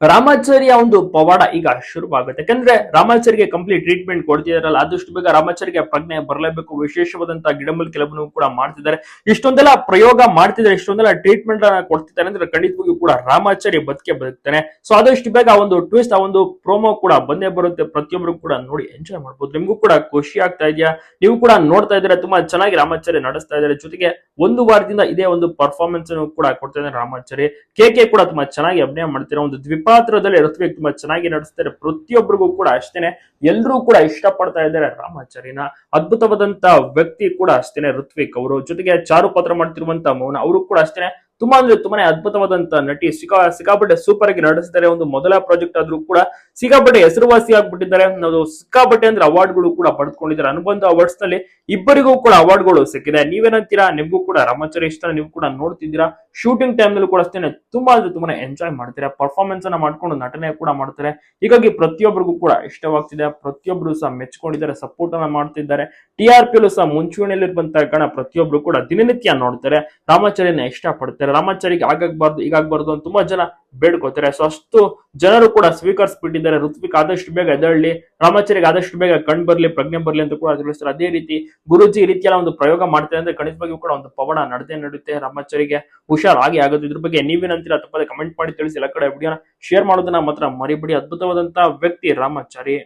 ರಾಮಾಚಾರಿಯ ಒಂದು ಪವಾಡ ಈಗ ಶುರುವಾಗುತ್ತೆ. ಯಾಕಂದ್ರೆ ರಾಮಾಚಾರಿಗೆ ಕಂಪ್ಲೀಟ್ ಟ್ರೀಟ್ಮೆಂಟ್ ಕೊಡ್ತಿದಾರಲ್ಲ, ಆದಷ್ಟು ಬೇಗ ರಾಮಾಚಾರಿಗೆ ಪ್ರಜ್ಞೆ ಬರಲೇಬೇಕು. ವಿಶೇಷವಾದಂತಹ ಗಿಡಮೂಲಿಕೆಲವನ್ನು ಕೂಡ ಮಾಡ್ತಿದ್ದಾರೆ. ಇಷ್ಟೊಂದೆಲ್ಲ ಪ್ರಯೋಗ ಮಾಡ್ತಿದ್ದಾರೆ, ಇಷ್ಟೊಂದೆಲ್ಲ ಟ್ರೀಟ್ಮೆಂಟ್ ಕೊಡ್ತಿದ್ದಾರೆ ಅಂದ್ರೆ ಖಂಡಿತವಾಗಿಯೂ ಕೂಡ ರಾಮಾಚಾರಿ ಬದುಕೆ ಬದುಕ್ತಾನೆ. ಸೊ ಆದಷ್ಟು ಬೇಗ ಒಂದು ಟ್ವಿಸ್ಟ್ ಆ ಒಂದು ಪ್ರೋಮೋ ಕೂಡ ಬಂದೇ ಬರುತ್ತೆ. ಪ್ರತಿಯೊಬ್ಬರು ಕೂಡ ನೋಡಿ ಎಂಜಾಯ್ ಮಾಡ್ಬೋದು. ನಿಮಗೂ ಕೂಡ ಖುಷಿ ಆಗ್ತಾ ಇದೆಯಾ? ನೀವು ಕೂಡ ನೋಡ್ತಾ ಇದ್ದೀರಾ? ತುಂಬಾ ಚೆನ್ನಾಗಿ ರಾಮಾಚಾರ್ಯ ನಡೆಸ್ತಾ ಇದ್ದಾರೆ. ಜೊತೆಗೆ ಒಂದು ವಾರದಿಂದ ಇದೇ ಒಂದು ಪರ್ಫಾರ್ಮೆನ್ಸ್ ಅನ್ನು ಕೂಡ ಕೊಡ್ತಾ ಇದ್ದಾರೆ ರಾಮಾಚಾರಿ ಕೆ ಕೂಡ ತುಂಬಾ ಚೆನ್ನಾಗಿ ಅಭಿನಯ ಮಾಡ್ತಿರೋ ಒಂದು ದ್ವಿಪಾತ್ರದಲ್ಲಿ ಋತ್ವಿಕ್ ತುಂಬಾ ಚೆನ್ನಾಗಿ ನಡೆಸ್ತಾರೆ ಪ್ರತಿಯೊಬ್ಬರಿಗೂ ಕೂಡ ಅಷ್ಟೇನೆ ಎಲ್ಲರೂ ಕೂಡ ಇಷ್ಟಪಡ್ತಾ ಇದ್ದಾರೆ ರಾಮಾಚಾರಿನ ಅದ್ಭುತವಾದಂತ ವ್ಯಕ್ತಿ ಕೂಡ ಅಷ್ಟೇನೆ ಋತ್ವಿಕ್ ಅವರು. ಜೊತೆಗೆ ಚಾರು ಪಾತ್ರ ಮಾಡ್ತಿರುವಂತ ಮೌನ, ಅವರು ಕೂಡ ಅಷ್ಟೇನೆ ತುಂಬಾ ಅಂದ್ರೆ ತುಂಬಾನೇ ಅದ್ಭುತವಾದಂತ ನಟಿ ಸಿಕ್ಕಾ ಸಿಕ್ಕಾಪಟ್ಟೆ ಸೂಪರ್ ಆಗಿ ನಡೆಸಿದ್ದಾರೆ ಒಂದು ಮೊದಲ ಪ್ರಾಜೆಕ್ಟ್ ಆದ್ರೂ ಕೂಡ ಸಿಕ್ಕಾಪಟ್ಟೆ ಹೆಸರುವಾಸಿ ಆಗ್ಬಿಟ್ಟಿದ್ದಾರೆ. ನಾವು ಸಿಕ್ಕಾಪಟ್ಟೆ ಅಂದ್ರೆ ಅವಾರ್ಡ್ಗಳು ಕೂಡ ಪಡೆದುಕೊಂಡಿದ್ದಾರೆ ಅನುಬಂಧ ಅವಾರ್ಡ್ಸ್ನಲ್ಲಿ ಇಬ್ಬರಿಗೂ ಕೂಡ ಅವಾರ್ಡ್ಗಳು ಸಿಕ್ಕಿದೆ. ನೀವೇನಂತೀರಾ? ನಿಮಗೂ ಕೂಡ ರಾಮಾಚಾರಿ ಇಷ್ಟ. ನೀವು ಕೂಡ ನೋಡ್ತಿದ್ದೀರಾ? ಶೂಟಿಂಗ್ ಟೈಮ್ ನಲ್ಲೂ ಕೂಡ ಅಷ್ಟೇ ತುಂಬಾ ಅಂದ್ರೆ ತುಂಬಾ ಎಂಜಾಯ್ ಮಾಡ್ತಾರೆ? ಪರ್ಫಾರ್ಮೆನ್ಸ್ ಅನ್ನ ಮಾಡ್ಕೊಂಡು ನಟನೆ ಕೂಡ ಮಾಡ್ತಾರೆ. ಹೀಗಾಗಿ ಪ್ರತಿಯೊಬ್ಬರಿಗೂ ಕೂಡ ಇಷ್ಟವಾಗ್ತಿದೆ. ಪ್ರತಿಯೊಬ್ಬರು ಸಹ ಮೆಚ್ಕೊಂಡಿದ್ದಾರೆ ಸಪೋರ್ಟ್ ಅನ್ನ ಮಾಡ್ತಿದ್ದಾರೆ. ಟಿ ಆರ್ ಪಿ ಸಹ ಮುಂಚೂಣಿಯಲ್ಲಿರುವಂತಹ ಕಾರಣ ಪ್ರತಿಯೊಬ್ಬರು ಕೂಡ ದಿನನಿತ್ಯ ನೋಡ್ತಾರೆ. ರಾಮಾಚಾರ್ಯನ ಇಷ್ಟಪಡ್ತಾರೆ. ರಾಮಾಚಾರಿಗೆ ಆಗಾಗ್ಬಾರ್ದು ಈಗಾಗಬಾರ್ದು ಅಂತ ತುಂಬಾ ಜನ ಬೇಡ್ಕೋತಾರೆ ಸೊ ಅಷ್ಟು ಜನರು ಕೂಡ ಸ್ವೀಕರಿಸ್ಬಿಟ್ಟಿದ್ದಾರೆ ಋತ್ವಿಕ್ ಆದಷ್ಟು ಬೇಗ ಎದಳ್ಳಿ ರಾಮಾಚಾರಿಗೆ ಆದಷ್ಟು ಬೇಗ ಕಣ್ ಬರ್ಲಿ, ಪ್ರಜ್ಞೆ ಬರ್ಲಿ ಅಂತ ಕೂಡ ತಿಳಿಸ್ತಾರೆ. ಅದೇ ರೀತಿ ಗುರುಜಿ ಈ ರೀತಿಯೆಲ್ಲ ಒಂದು ಪ್ರಯೋಗ ಮಾಡ್ತಾರೆ ಅಂದ್ರೆ ಖಂಡಿತವಾಗಿಯೂ ಕೂಡ ಒಂದು ಪವನ ನಡೆದೇ ನಡೆಯುತ್ತೆ ರಾಮಾಚಾರಿಗೆ ಹುಷಾರಾಗಿ ಆಗೋದು ಇದ್ರ ಬಗ್ಗೆ ನೀವೇನಂತೀರ ತಪ್ಪದೆ ಕಮೆಂಟ್ ಮಾಡಿ ತಿಳಿಸಿ ಎಲ್ಲ ಕಡೆ ವಿಡಿಯೋನ ಶೇರ್ ಮಾಡೋದನ್ನ ಮಾತ್ರ ಮರಿಬಿಡಿ. ಅದ್ಭುತವಾದಂತಹ ವ್ಯಕ್ತಿ ರಾಮಾಚಾರಿ.